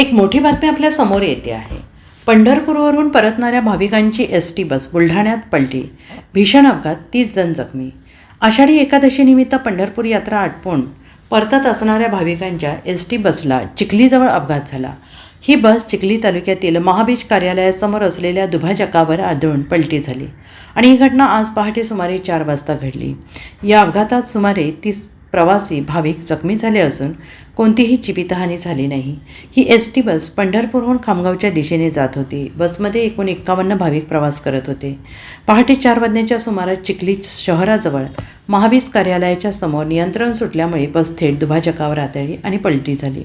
एक मोठी बातमी आपल्यासमोर येते आहे. पंढरपूरवरून परतणाऱ्या भाविकांची एस टी बस बुलढाण्यात पलटी. भीषण अपघात तीस जण जखमी. आषाढी एकादशीनिमित्त पंढरपूर यात्रा आटपून परतत असणाऱ्या भाविकांच्या एस टी बसला चिखलीजवळ अपघात झाला. ही बस चिखली तालुक्यातील महाबीज कार्यालयासमोर असलेल्या दुभाजकावर आदळून पलटी झाली आणि ही घटना आज पहाटे सुमारे चार वाजता घडली. या अपघातात सुमारे तीस प्रवासी भाविक जखमी झाले असून कोणतीही जीवितहानी झाली नाही. ही एस टी बस पंढरपूरहून खामगावच्या दिशेने जात होती. बसमध्ये एकूण एक्कावन्न भाविक प्रवास करत होते. पहाटे चार वाजण्याच्या सुमारास चिखली शहराजवळ महावीज कार्यालयाच्या समोर नियंत्रण सुटल्यामुळे बस थेट दुभाजकावर आतळली आणि पलटी झाली.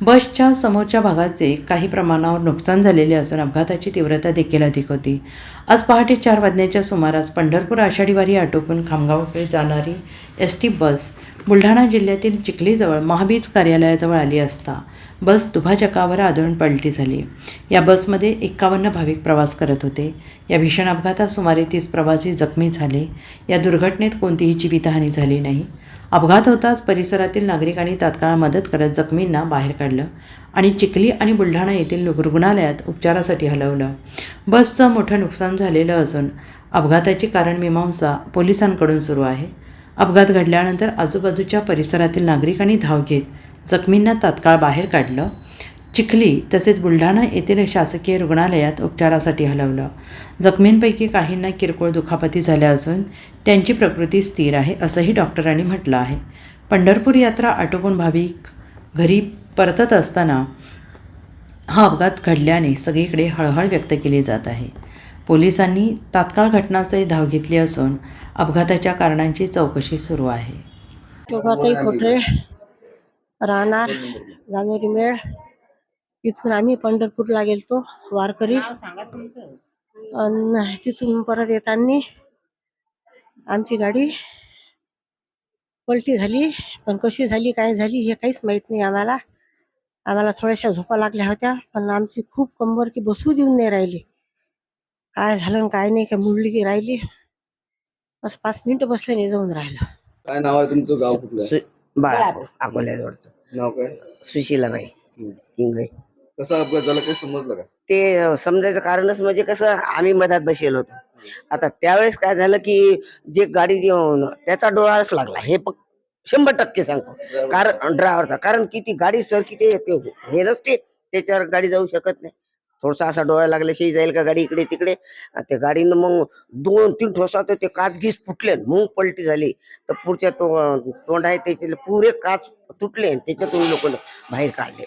बसच्या समोरच्या भागाचे काही प्रमाणावर नुकसान झालेले असून अपघाताची तीव्रता देखील अधिक होती. आज पहाटे चार वाजण्याच्या सुमारास पंढरपूर आषाढीवारी आटोपून खामगावकडे जाणारी एस टी बस बुलढाणा जिल्ह्यातील चिखलीजवळ महाबीज कार्यालयाजवळ आली असता बस दुभाजकावर आदळून पलटी झाली. या बसमध्ये एक्कावन्न भाविक प्रवास करत होते. या भीषण अपघातात सुमारे तीस प्रवासी जखमी झाले. या दुर्घटनेत कोणतीही जीवितहानी झाली नाही. अपघात होताच परिसरातील नागरिकांनी तात्काळ मदत करत जखमींना बाहेर काढलं आणि चिखली आणि बुलढाणा येथील रुग्णालयात उपचारासाठी हलवलं. बसचं मोठं नुकसान झालेलं असून अपघाताची कारण मीमांसा पोलिसांकडून सुरू आहे. अपघात घडल्यानंतर आजूबाजूच्या परिसरातील नागरिकांनी धाव घेत जखमींना तात्काळ बाहेर काढलं. चिखली तसेच बुलढाणा येथील शासकीय रुग्णालयात उपचारासाठी हलवलं. जखमींपैकी काहींना किरकोळ दुखापती झाल्या असून त्यांची प्रकृती स्थिर आहे असंही डॉक्टरांनी म्हटलं आहे. पंढरपूर यात्रा आटोपून भाविक घरी परतत असताना हा अपघात घडल्याने सगळीकडे हळहळ व्यक्त केली जात आहे. पोलिसांनी तात्काळ घटनास्थळी धाव घेतली असून अपघाताच्या कारणांची चौकशी सुरू आहे. राहणार. जानेरी मेळ. इथून आम्ही पंढरपूरला गेलतो वारकरी. अन तिथून परत येताना आमची गाडी पलटी झाली. पण कशी झाली काय झाली हे काहीच माहीत नाही आम्हाला. आम्हाला थोड्याशा झोपा लागल्या होत्या पण आमची खूप कंबर की बसू देऊन नाही राहिली. काय झालं आणि काय नाही काय मुडली की राहिली. बस पाच मिनिटं बसले नाही जाऊन राहिलं. काय नाव आहे तुमचं? गाव कुठलं? बाळापूर अकोल्याजवळचं. सुशीलाबाई. इंगळे. कसा अपघात झाला काही समजलं का? ते समजायचं कारणच म्हणजे कसं आम्ही मधात बसेल होतो. आता त्यावेळेस काय झालं की जे गाडी त्याचा डोळाच लागला. हे शंभर टक्के सांगतो. कारण ड्रायव्हरचा. कारण की ती गाडी सरकी ते ते हे नसते त्याच्यावर गाडी जाऊ शकत नाही. थोडासा असा डोळा लागल्याशिवाय जाईल का गाडी इकडे तिकडे? त्या गाडीनं मग दोन तीन ठोसा तर ते काच गीस फुटले मग पलटी झाली. तर पुढच्या तो तोंड आहे त्याचे पुरे काच तुटले आणि त्याच्यातून लोक बाहेर काढले.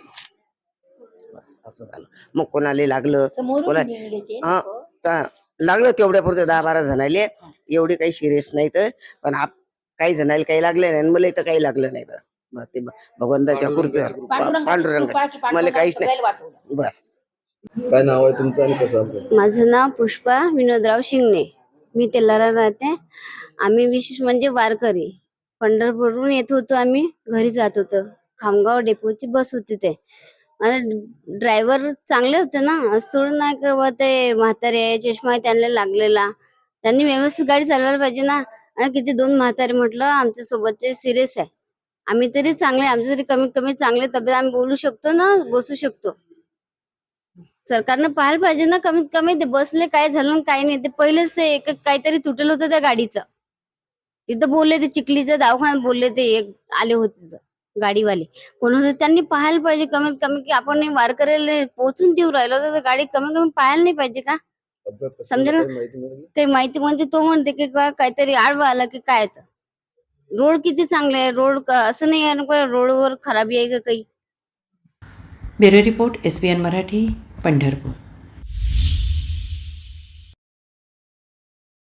बस, असं झालं. मग कोणाला लागलं? कोणा हा ता- लागलं तेवढ्या पुरते दहा बारा जणाले. एवढे काही सिरियस नाही तर. पण आप काही जणाला काही लागले नाही आणि मला इथं काही लागलं नाही बरं. ते भगवंताच्या कृपेवर. पांडुरंग मला काहीच नाही. बस. काय नाव आहे तुमचं आणि कसं माझं नाव पुष्पा विनोदराव शिंगणे. मी तेलारा राहते. आम्ही विशेष म्हणजे वारकरी. पंढरपूरहून येत होतो आम्ही घरी जात होतो. खामगाव डेपोची बस होती ते. ड्रायव्हर चांगले होते ना? असं थोडं नाही का बुवा ते म्हातारे आहे, चष्मा आहे त्यांना लागलेला. त्यांनी व्यवस्थित गाडी चालवायला पाहिजे ना? आणि किती दोन म्हातारे म्हटलं आमच्या सोबतचे सिरियस आहे. आम्ही तरी चांगले आमच्या तरी कमीत कमी चांगले तब्येत आम्ही बोलू शकतो ना? बसू शकतो. सरकारनं पाहायला पाहिजे ना कमीत कमी ते बसले काय झालं काय नाही. ते पहिलेच ते एक एक काहीतरी तुटलं होतं त्या गाडीचं. तिथं बोलले ते चिखलीच्या दवाखान्यात बोलले ते एक आले होते गाडीवाले. कोण होते त्यांनी पाहायला पाहिजे कमीत कमी की आपण वारकऱ्याला पोहोचून देऊ राहिलो तर गाडी कमीत कमी पाहायला नाही पाहिजे का? झाला ना? काही माहिती म्हणजे तो म्हणते की काहीतरी आडवा आला की काय तर. रोड किती चांगले आहे? रोड असं नाही आहे रोडवर खराबी आहे का काही? Bureau report S B N Marathi. Pandharpur.